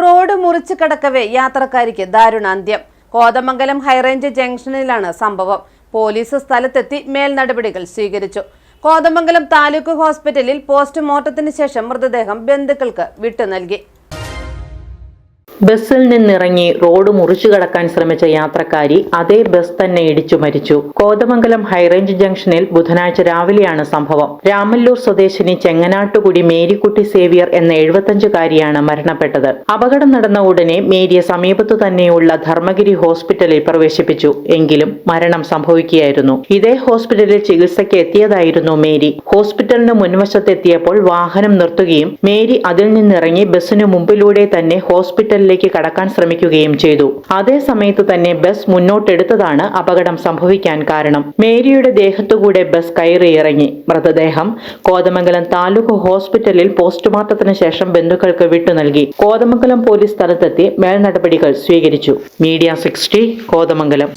Road മുറിച്ചു കടക്കവേ യാത്രക്കാരിക്ക് ദാരുണാന്ത്യം. Kothamangalam high range ജംഗ്ഷനിലാണ് സംഭവം. പോലീസ് സ്ഥലത്തെത്തി മേൽ നടപടികൾ സ്വീകരിച്ചു. കോതമംഗലം താലൂക്ക് ഹോസ്പിറ്റലിൽ പോസ്റ്റ്മോർട്ടത്തിന് ശേഷം മൃതദേഹം ബന്ധുക്കൾക്ക് വിട്ടു നൽകി. ബസ്സിൽ നിന്നിറങ്ങി റോഡ് മുറിച്ചു കടക്കാൻ ശ്രമിച്ച യാത്രക്കാരി അതേ ബസ് തന്നെ ഇടിച്ചു മരിച്ചു. കോതമംഗലം ഹൈറേഞ്ച് ജംഗ്ഷനിൽ ബുധനാഴ്ച രാവിലെയാണ് സംഭവം. രാമല്ലൂർ സ്വദേശിനി ചെങ്ങനാട്ടുകുടി മേരിക്കുട്ടി സേവിയർ എന്ന എഴുപത്തഞ്ചുകാരിയാണ് മരണപ്പെട്ടത്. അപകടം നടന്ന ഉടനെ മേരിയെ സമീപത്തു തന്നെയുള്ള ധർമ്മഗിരി ഹോസ്പിറ്റലിൽ പ്രവേശിപ്പിച്ചു. എങ്കിലും മരണം സംഭവിക്കുകയായിരുന്നു. ഇതേ ഹോസ്പിറ്റലിൽ ചികിത്സയ്ക്ക് എത്തിയതായിരുന്നു മേരി. ഹോസ്പിറ്റലിന് മുൻവശത്തെത്തിയപ്പോൾ വാഹനം നിർത്തുകയും മേരി അതിൽ നിന്നിറങ്ങി ബസ്സിനു മുമ്പിലൂടെ തന്നെ ഹോസ്പിറ്റലിലേക്ക് കടക്കാൻ ശ്രമിക്കുകയും ചെയ്തു. അതേ സമയത്ത് തന്നെ ബസ് മുന്നോട്ടെടുത്തതാണ് അപകടം സംഭവിക്കാൻ കാരണം. മേരിയുടെ ദേഹത്തുകൂടെ ബസ് കയറി ഇറങ്ങി. മൃതദേഹം കോതമംഗലം താലൂക്ക് ഹോസ്പിറ്റലിൽ പോസ്റ്റ്മോർട്ടത്തിന് ശേഷം ബന്ധുക്കൾക്ക് വിട്ടു നൽകി. കോതമംഗലം പോലീസ് സ്ഥലത്തെത്തി മേൽനടപടികൾ സ്വീകരിച്ചു. Media sixty Kothamangalam.